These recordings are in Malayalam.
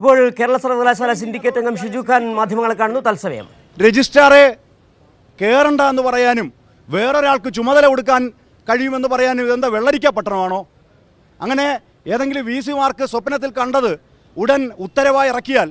ഇപ്പോൾ കേരള സർവകലാശാല സിൻഡിക്കേറ്റ് അംഗം ഷിജു ഖാൻ മാധ്യമങ്ങളെ കാണുന്നു. തത്സമയം. രജിസ്ട്രാറെ കേറണ്ട എന്ന് പറയാനും വേറൊരാൾക്ക് ചുമതല കൊടുക്കാൻ കഴിയുമെന്ന് പറയാനും ഇതെന്താ വെള്ളരിക്ക പട്ടണമാണോ? അങ്ങനെ ഏതെങ്കിലും വി സിമാർക്ക് സ്വപ്നത്തിൽ കണ്ടത് ഉടൻ ഉത്തരവായി ഇറക്കിയാൽ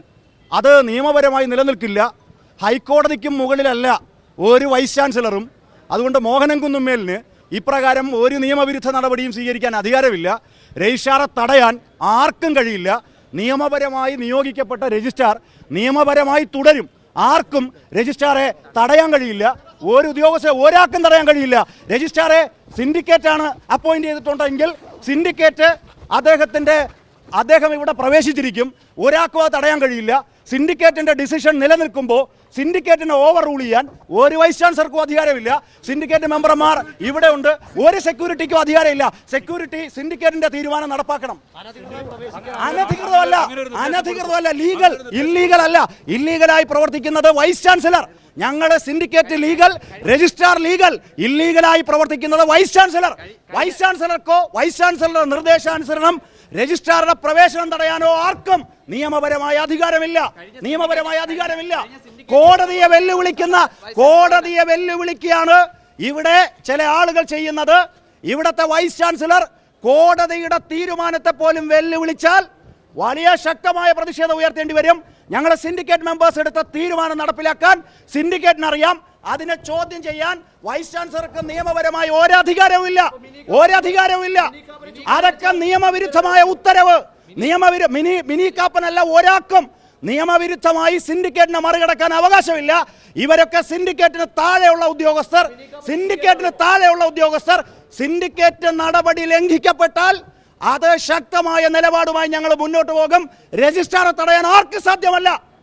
അത് നിയമപരമായി നിലനിൽക്കില്ല. ഹൈക്കോടതിക്കും മുകളിലല്ല ഒരു വൈസ് ചാൻസലറും. അതുകൊണ്ട് മോഹനൻ കുന്നുമേലിന് ഇപ്രകാരം ഒരു നിയമവിരുദ്ധ നടപടിയും സ്വീകരിക്കാൻ അധികാരമില്ല. രജിസ്ട്രാറെ തടയാൻ ആർക്കും കഴിയില്ല. നിയമപരമായി നിയോഗിക്കപ്പെട്ട രജിസ്ട്രാർ നിയമപരമായി തുടരും. ആർക്കും രജിസ്ട്രാറെ തടയാൻ കഴിയില്ല. ഒരു ഉദ്യോഗസ്ഥ ഒരാൾക്കും തടയാൻ കഴിയില്ല. രജിസ്ട്രാറെ സിൻഡിക്കേറ്റാണ് അപ്പോയിന്റ് ചെയ്തിട്ടുണ്ടെങ്കിൽ സിൻഡിക്കേറ്റ് അദ്ദേഹത്തിന്റെ അദ്ദേഹം ഇവിടെ പ്രവേശിച്ചിരിക്കും. ഒരാൾക്കും അത് തടയാൻ കഴിയില്ല. സിൻഡിക്കേറ്റിന്റെ ഡിസിഷൻ നിലനിൽക്കുമ്പോൾ സിൻഡിക്കേറ്റിനെ ഓവർ റൂൾ ചെയ്യാൻ ഒരു വൈസ് ചാൻസലർക്കും അധികാരമില്ല. സിൻഡിക്കേറ്റ് മെമ്പർമാർ ഇവിടെ ഉണ്ട്. ഒരു സെക്യൂരിറ്റിക്കും അധികാരമില്ല. സെക്യൂരിറ്റി സിൻഡിക്കേറ്റിന്റെ തീരുമാനം നടപ്പാക്കണം. അനധികൃതമല്ല. അനധികൃതമല്ല. ലീഗൽ ഇല്ലീഗൽ അല്ല. ഇല്ലീഗലായി പ്രവർത്തിക്കുന്നത് വൈസ് ചാൻസലർ ഞങ്ങളുടെ സിൻഡിക്കേറ്റ് ലീഗൽ രജിസ്ട്രാർ ലീഗൽ ഇല്ലീഗലായി പ്രവർത്തിക്കുന്നത് വൈസ് ചാൻസലർ വൈസ് ചാൻസലർക്കോ വൈസ് ചാൻസലറുടെ നിർദ്ദേശാനുസരണം രജിസ്ട്രാറുടെ പ്രവേശനം തടയാനോ ആർക്കും നിയമപരമായ അധികാരമില്ല. നിയമപരമായ അധികാരമില്ല. കോടതിയെ വെല്ലുവിളിക്കുന്ന കോടതിയെ വെല്ലുവിളിക്കുകയാണ് ഇവിടെ ചില ആളുകൾ ചെയ്യുന്നത്. ഇവിടത്തെ വൈസ് ചാൻസലർ കോടതിയുടെ തീരുമാനത്തെ പോലും വെല്ലുവിളിച്ചാൽ വലിയ ശക്തമായ പ്രതിഷേധം ഉയർത്തേണ്ടി വരും. ഞങ്ങളുടെ സിൻഡിക്കേറ്റ് മെമ്പേഴ്സ് എടുത്ത തീരുമാനം നടപ്പിലാക്കാൻ സിൻഡിക്കേറ്റിന് അറിയാം അതിനെ ചോദ്യം ചെയ്യാൻ വൈസ് ചാൻസലർക്ക് നിയമപരമായി ഒരധികാരവും ഇല്ല ഒരധികാരവും ഇല്ല അതൊക്കെ നിയമവിരുദ്ധമായ ഉത്തരവ്. നിയമവിരു മിനി മിനി കാപ്പനല്ല ഒരാൾക്കും നിയമവിരുദ്ധമായി സിൻഡിക്കേറ്റിനെ മറികടക്കാൻ അവകാശമില്ല. ഇവരൊക്കെ സിൻഡിക്കേറ്റിന് താഴെയുള്ള ഉദ്യോഗസ്ഥർ. സിൻഡിക്കേറ്റിന് താഴെയുള്ള ഉദ്യോഗസ്ഥർ. സിൻഡിക്കേറ്റ് നടപടി ലംഘിക്കപ്പെട്ടാൽ അത് ശക്തമായ നിലപാടുമായി ഞങ്ങൾ മുന്നോട്ട് പോകും. രജിസ്ട്രാറെ തടയാൻ ആർക്കും സാധ്യമല്ല?